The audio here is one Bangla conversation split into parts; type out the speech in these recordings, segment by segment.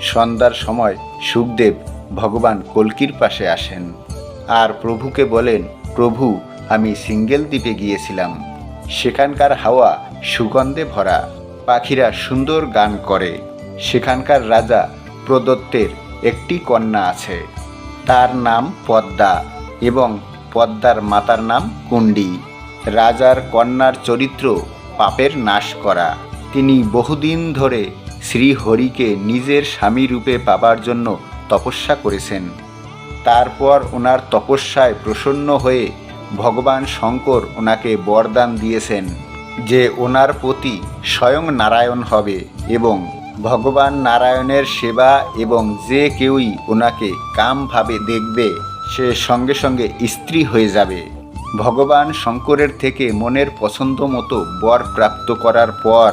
সন্ধ্যার সময় সুখদেব ভগবান কল্কির পাশে আসেন। আর প্রভুকে বলেন, প্রভু, আমি সিঙ্গেল দ্বীপে গিয়েছিলাম। সেখানকার হাওয়া সুগন্ধে ভরা। পাখিরা সুন্দর গান করে। সেখানকার রাজা প্রদত্তের একটি কন্যা আছে। তার নাম পদ্মা এবং পদ্মার মাতার নাম কুণ্ডী। রাজার কন্যার চরিত্র পাপের নাশ করা। তিনি বহুদিন ধরে শ্রীহরিকে নিজের স্বামী রূপে পাবার জন্য তপস্যা করেছেন। তারপর ওনার তপস্যায় প্রসন্ন হয়ে ভগবান শঙ্কর ওনাকে বরদান দিয়েছেন যে ওনার প্রতি স্বয়ং নারায়ণ হবে এবং ভগবান নারায়ণের সেবা এবং যে কেউই ওনাকে কামভাবে দেখবে, সে সঙ্গে সঙ্গে স্ত্রী হয়ে যাবে। ভগবান শঙ্করের থেকে মনের পছন্দ মতো বর প্রাপ্ত করার পর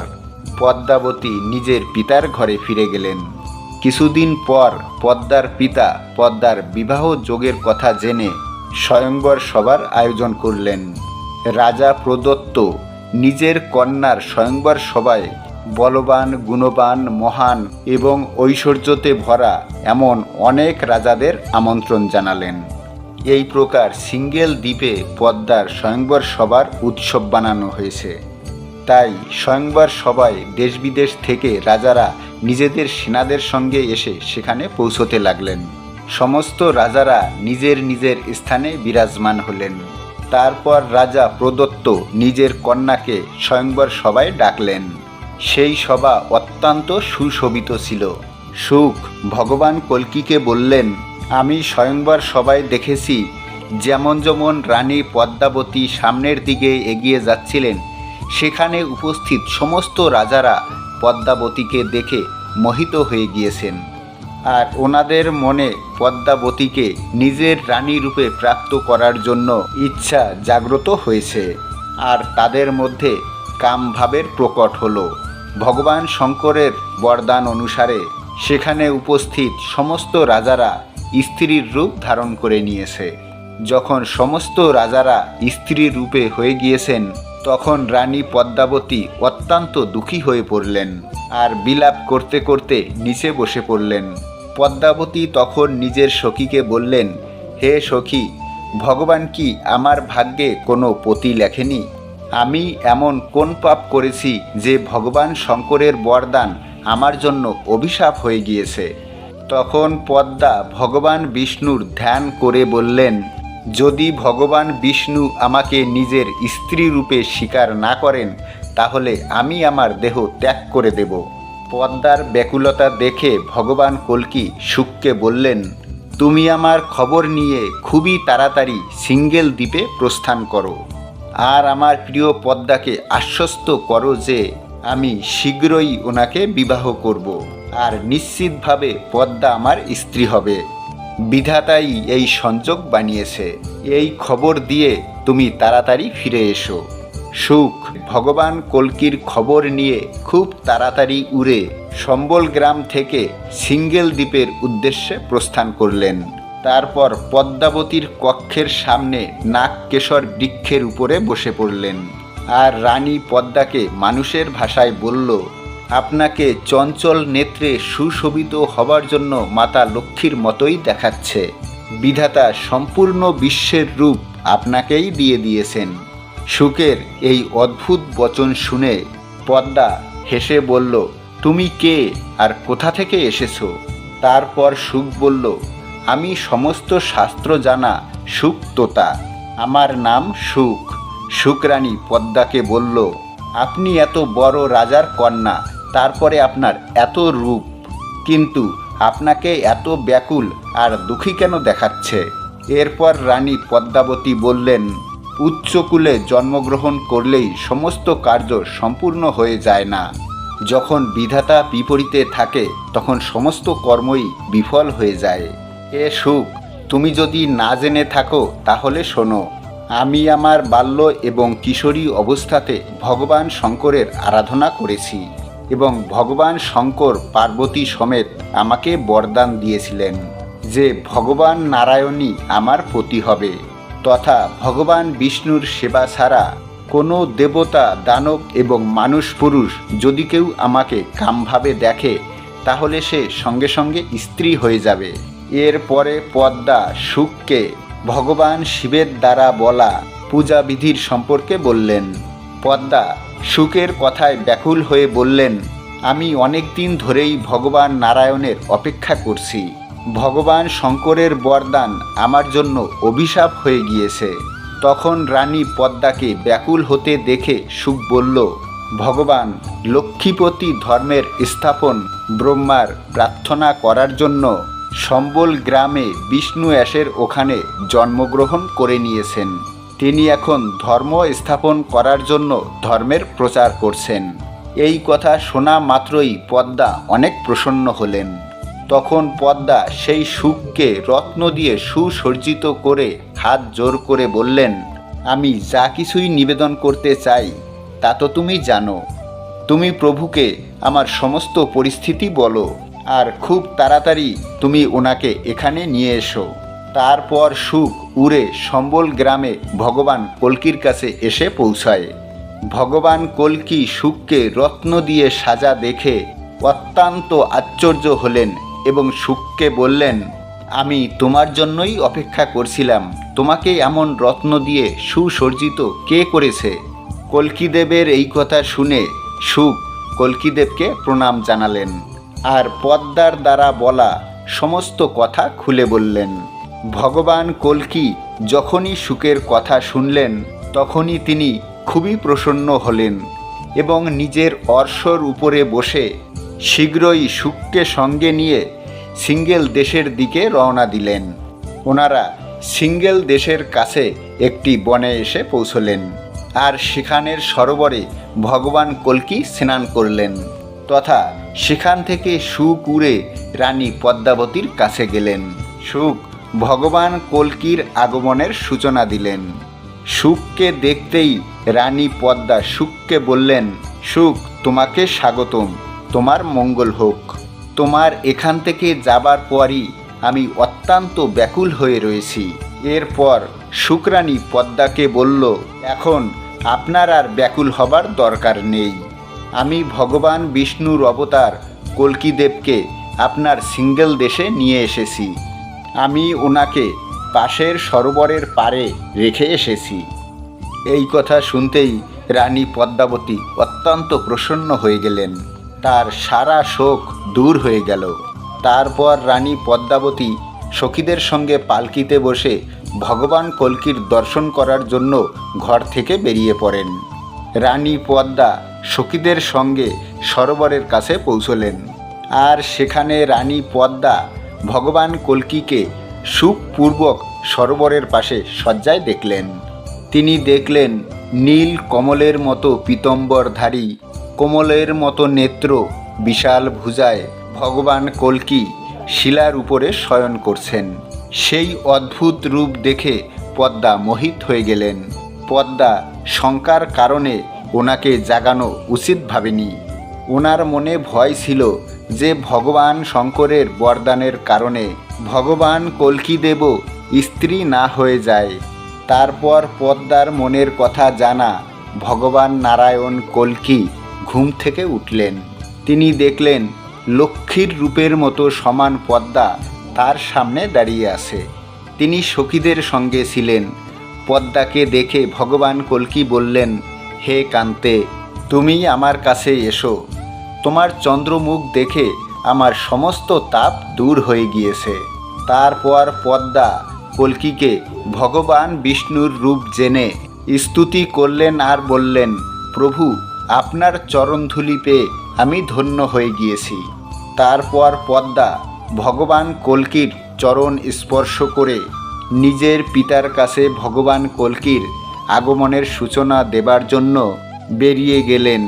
পদ্মাবতী নিজের পিতার ঘরে ফিরে গেলেন। কিছুদিন পর পদ্মার পিতা পদ্মার বিবাহ যোগের কথা জেনে স্বয়ংবর সভার আয়োজন করলেন। রাজা প্রদত্ত নিজের কন্যার স্বয়ংবর সভায় বলবান, গুণবান, মহান এবং ঐশ্বর্যতে ভরা এমন অনেক রাজাদের আমন্ত্রণ জানালেন। এই প্রকার সিঙ্গেল দ্বীপে পদ্মার স্বয়ংবর সভার উৎসব বানানো হয়েছে। তাই স্বয়ংবার সবাই দেশ বিদেশ থেকে রাজারা নিজেদের সেনাদের সঙ্গে এসে সেখানে পৌঁছতে লাগলেন। সমস্ত রাজারা নিজের নিজের স্থানে বিরাজমান হলেন। তারপর রাজা প্রদত্ত নিজের কন্যাকে স্বয়ংবর সভায় ডাকলেন। সেই সভা অত্যন্ত সুশোভিত ছিল। সুখ ভগবান কল্কিকে বললেন, আমি স্বয়ংবর সভায় দেখেছি যেমন যেমন রানী পদ্মাবতী সামনের দিকে এগিয়ে যাচ্ছিলেন সেখানে উপস্থিত সমস্ত রাজারা পদ্মাবতীকে দেখে মোহিত হয়ে গিয়েছেন। আর ওনাদের মনে পদ্মাবতীকে নিজের রানী রূপে প্রাপ্ত করার জন্য ইচ্ছা জাগ্রত হয়েছে। আর তাদের মধ্যে কামভাবের প্রকট হলো। ভগবান শঙ্করের বরদান অনুসারে সেখানে উপস্থিত সমস্ত রাজারা স্ত্রীর রূপ ধারণ করে নিয়েছে। যখন সমস্ত রাজারা স্ত্রী রূপে হয়ে গিয়েছেন তখন রানী পদ্মাবতী অত্যন্ত দুঃখী হয়ে পড়লেন আর বিলাপ করতে করতে নিচে বসে পড়লেন। পদ্মাবতী তখন নিজের সখীকে বললেন, হে সখী, ভগবান কি আমার ভাগ্যে কোনো পতি লেখেনি? আমি এমন কোন পাপ করেছি যে ভগবান শঙ্করের বরদান আমার জন্য অভিশাপ হয়ে গিয়েছে? তখন পদ্মা ভগবান বিষ্ণুর ধ্যান করে বললেন যদি ভগবান বিষ্ণু আমাকে নিজের স্ত্রী রূপে স্বীকার না করেন, তাহলে আমি আমার দেহ ত্যাগ করে দেব। পদ্মার ব্যাকুলতা দেখে ভগবান কল্কি সুখকে বললেন, তুমি আমার খবর নিয়ে খুবই তাড়াতাড়ি সিঙ্গেল দ্বীপে প্রস্থান করো। আর আমার প্রিয় পদ্মাকে আশ্বস্ত করো যে, আমি শীঘ্রই ওনাকে বিবাহ করব। আর নিশ্চিতভাবে পদ্মা আমার স্ত্রী হবে। বিধাতাই এই সংযোগ বানিয়েছে। এই খবর দিয়ে তুমি তাড়াতাড়ি ফিরে এসো। সুখ, ভগবান কল্কির খবর নিয়ে খুব তাড়াতাড়ি উড়ে সম্বল গ্রাম থেকে সিঙ্গেল দ্বীপের উদ্দেশ্যে প্রস্থান করলেন। তারপর পদ্মাবতীর কক্ষের সামনে নাগকেশর বৃক্ষের উপরে বসে পড়লেন। আর রানী পদ্মাকে মানুষের ভাষায় বলল আপনাকে চঞ্চল নেত্রে সুশোভিত হবার জন্য মাতা লক্ষ্মীর মতোই দেখাচ্ছে। বিধাতা সম্পূর্ণ বিশ্বের রূপ আপনাকেই দিয়ে দিয়েছেন। সুখের এই অদ্ভুত বচন শুনে পদ্মা হেসে বলল, তুমি কে আর কোথা থেকে এসেছ? তারপর সুখ বলল, আমি সমস্ত শাস্ত্র জানা সুখ তোতা। আমার নাম সুখ সুখরানী পদ্মাকে বলল, আপনি এত বড় রাজার কন্যা তারপরে আপনার এত রূপ, কিন্তু আপনাকে এত ব্যাকুল আর দুঃখী কেন দেখাচ্ছে? এরপর রানী পদ্মাবতী বললেন, উচ্চকুলে জন্মগ্রহণ করলেই সমস্ত কার্য সম্পূর্ণ হয়ে যায় না। যখন বিধাতা বিপরীতে থাকে, তখন সমস্ত কর্মই বিফল হয়ে যায়। এ সুখ, তুমি যদি না জেনে থাকো, তাহলে শোনো, আমি আমার বাল্য এবং কিশোরী অবস্থাতে ভগবান শঙ্করের আরাধনা করেছি। এবং ভগবান শঙ্কর পার্বতী সমেত আমাকে বরদান দিয়েছিলেন যে ভগবান নারায়ণই আমার পতি হবে তথা ভগবান বিষ্ণুর সেবা ছাড়া কোনো দেবতা, দানব এবং মানুষ পুরুষ যদি কেউ আমাকে কামভাবে দেখে, তাহলে সে সঙ্গে সঙ্গে স্ত্রী হয়ে যাবে। এরপরে পদ্মা সুখকে ভগবান শিবের দ্বারা বলা পূজা বিধির সম্পর্কে বললেন। পদ্মা সুখের কথায় ব্যাকুল হয়ে বললেন, আমি অনেক দিন ধরেই ভগবান নারায়ণের অপেক্ষা করছি। ভগবান শঙ্করের বরদান আমার জন্য অভিশাপ হয়ে গিয়েছে তখন রানী পদ্মাকে ব্যাকুল হতে দেখে সুখ বলল, ভগবান, লক্ষ্মীপতি ধর্মের স্থাপন ব্রহ্মার প্রার্থনা করার জন্য সম্বল গ্রামে বিষ্ণু অ্যাসের ওখানে জন্মগ্রহণ করে নিয়েছেন। তিনি এখন ধর্ম স্থাপন করার জন্য ধর্মের প্রচার করছেন। এই কথা শোনা মাত্রই পদ্মা অনেক প্রসন্ন হলেন। তখন পদ্মা সেই সুখকে রত্ন দিয়ে সুসজ্জিত করে হাত জোর করে বললেন, আমি যা কিছুই নিবেদন করতে চাই, তা তো তুমি জানো। তুমি প্রভুকে আমার সমস্ত পরিস্থিতি বলো, আর খুব তাড়াতাড়ি তুমি ওনাকে এখানে নিয়ে এসো। তারপর সুখ উড়ে সম্বল গ্রামে ভগবান কল্কির কাছে এসে পৌঁছায়। ভগবান কল্কি সুখকে রত্ন দিয়ে সাজা দেখে অত্যন্ত আশ্চর্য হলেন এবং সুখকে বললেন, আমি তোমার জন্যই অপেক্ষা করছিলাম। তোমাকে এমন রত্ন দিয়ে সুসজ্জিত কে করেছে? কল্কিদেবের এই কথা শুনে সুখ কল্কিদেবকে প্রণাম জানালেন। আর পদ্মার দ্বারা বলা সমস্ত কথা খুলে বললেন। ভগবান কল্কি যখনই সুখের কথা শুনলেন, তখনই তিনি খুবই প্রসন্ন হলেন এবং নিজের অর্শর উপরে বসে শীঘ্রই সুখকে সঙ্গে নিয়ে সিঙ্গেল দেশের দিকে রওনা দিলেন। ওনারা সিঙ্গেল দেশের কাছে একটি বনে এসে পৌঁছলেন আর সেখানের সরোবরে ভগবান কল্কি স্নান করলেন তথা সেখান থেকে সুখ উড়ে রানী পদ্মাবতীর কাছে গেলেন। সুখ ভগবান কল্কির আগমনের সূচনা দিলেন। সুখকে দেখতেই রানী পদ্মা সুখকে বললেন, সুখ, তোমাকে স্বাগতম। তোমার মঙ্গল হোক। তোমার এখান থেকে যাবার পরই আমি অত্যন্ত ব্যাকুল হয়ে রয়েছি। এরপর শুক্রানী পদ্মাকে বলল, এখন আপনার আর ব্যাকুল হবার দরকার নেই। আমি ভগবান বিষ্ণুর অবতার কল্কিদেবকে আপনার সিঙ্গেল দেশে নিয়ে এসেছি। আমি ওনাকে পাশের সরোবরের পারে রেখে এসেছি। এই কথা শুনতেই রানী পদ্মাবতী অত্যন্ত প্রসন্ন হয়ে গেলেন। তার সারা শোক দূর হয়ে গেল। তারপর রানী পদ্মাবতী সখীদের সঙ্গে পালকিতে বসে ভগবান কল্কির দর্শন করার জন্য ঘর থেকে বেরিয়ে পড়েন। রানী পদ্মা সখীদের সঙ্গে সরোবরের কাছে পৌঁছলেন। আর সেখানে রানী পদ্মা ভগবান কল্কিকে সুখপূর্বক সরোবরের পাশে শয্যায় দেখলেন। তিনি দেখলেন নীল কমলের মতো পীতম্বরধারী, কোমলের মতো নেত্র, বিশাল ভুজায় ভগবান কল্কি শিলার উপরে শয়ন করছেন। সেই অদ্ভুত রূপ দেখে পদ্মা মোহিত হয়ে গেলেন। পদ্মা শঙ্কার কারণে ওনাকে জাগানো উচিত ভাবেনি। ওনার মনে ভয় ছিল যে ভগবান শঙ্করের বরদানের কারণে ভগবান কল্কিদেবও স্ত্রী না হয়ে যায়, তারপর পদ্মার মনের কথা জানা ভগবান নারায়ণ কল্কি ঘুম থেকে উঠলেন। তিনি দেখলেন লক্ষ্মীর রূপের মতো সমান পদ্মা তার সামনে দাঁড়িয়ে আছে। তিনি সখীদের সঙ্গে ছিলেন। পদ্মাকে দেখে ভগবান কল্কি বললেন, হে কান্তে, তুমি আমার কাছে এসো। তোমার চন্দ্রমুখ দেখে আমার সমস্ত তাপ দূর হয়ে গিয়েছে। তারপর পদ্মা কল্কিকে ভগবান বিষ্ণুর রূপ জেনে স্তুতি করলেন আর বললেন, প্রভু, আপনার চরণধুলি পেয়ে আমি ধন্য হয়ে গিয়েছি। তারপর পদ্মা ভগবান কল্কির চরণ স্পর্শ করে নিজের পিতার কাছে ভগবান কল্কির আগমনের সূচনা দেবার জন্য বেরিয়ে গেলেন।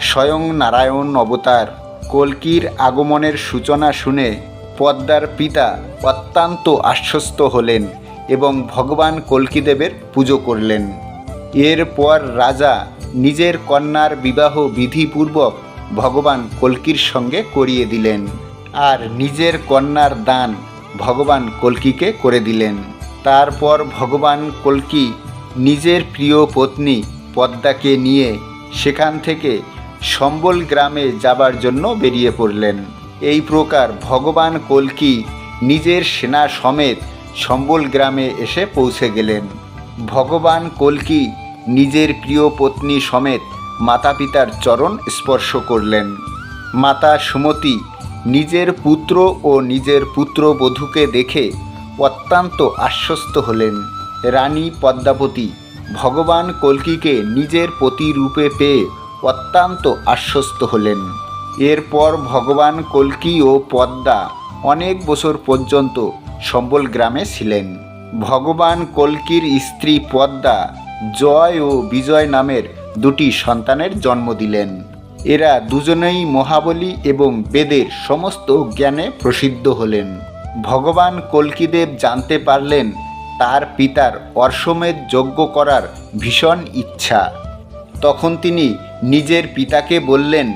স্বয়ং নারায়ণ অবতার, কল্কির আগমনের সূচনা শুনে পদ্মার পিতা অত্যন্ত আশ্বস্ত হলেন এবং ভগবান কল্কিদেবের পুজো করলেন। এরপর রাজা নিজের কন্যার বিবাহ বিধিপূর্বক ভগবান কল্কির সঙ্গে করিয়ে দিলেন আর নিজের কন্যার দান ভগবান কল্কিকে করে দিলেন। তারপর ভগবান কল্কি নিজের প্রিয় পত্নী পদ্মাকে নিয়ে সেখান থেকে সম্বল গ্রামে যাবার জন্য বেরিয়ে পড়লেন। এই প্রকার ভগবান কল্কি নিজের সেনা সমেত সম্বল গ্রামে এসে পৌঁছে গেলেন। ভগবান কল্কি নিজের প্রিয় পত্নী সমেত মাতা পিতার চরণ স্পর্শ করলেন। মাতা সুমতি নিজের পুত্র ও নিজের পুত্রবধূকে দেখে অত্যন্ত আশ্বস্ত হলেন। রানী পদ্মাবতী ভগবান কল্কিকে নিজের প্রতিরূপে পেয়ে অত্যন্ত আশ্বস্ত হলেন। এরপর ভগবান কল্কি ও পদ্মা অনেক বছর পর্যন্ত সম্বল গ্রামে ছিলেন। ভগবান কল্কির স্ত্রী পদ্মা জয় ও বিজয় নামের দুটি সন্তানের জন্ম দিলেন। এরা দুজনেই মহাবলী এবং বেদের সমস্ত জ্ঞানে প্রসিদ্ধ হলেন। ভগবান কল্কিদেব জানতে পারলেন তার পিতার অশ্বমেধ যজ্ঞ করার ভীষণ ইচ্ছা। তখন তিনি নিজের পিতাকে বললেন,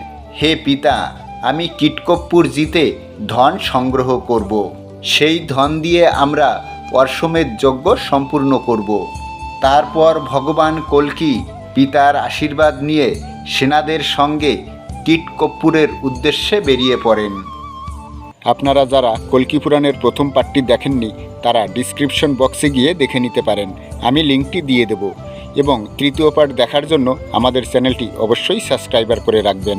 হে পিতা, আমি কীটকপ্পুর জিতে ধন সংগ্রহ করব। সেই ধন দিয়ে আমরা অশ্বমেধ যজ্ঞ সম্পূর্ণ করব। তারপর ভগবান কল্কি পিতার আশীর্বাদ নিয়ে সেনাদের সঙ্গে কীটকপ্পুরের উদ্দেশ্যে বেরিয়ে পড়েন। আপনারা যারা কল্কি পুরাণের প্রথম পার্টটি দেখেননি, তারা ডিসক্রিপশন বক্সে গিয়ে দেখে নিতে পারেন। আমি লিঙ্কটি দিয়ে দেব। এবং তৃতীয় পার্ট দেখার জন্য আমাদের চ্যানেলটি অবশ্যই সাবস্ক্রাইবার করে রাখবেন।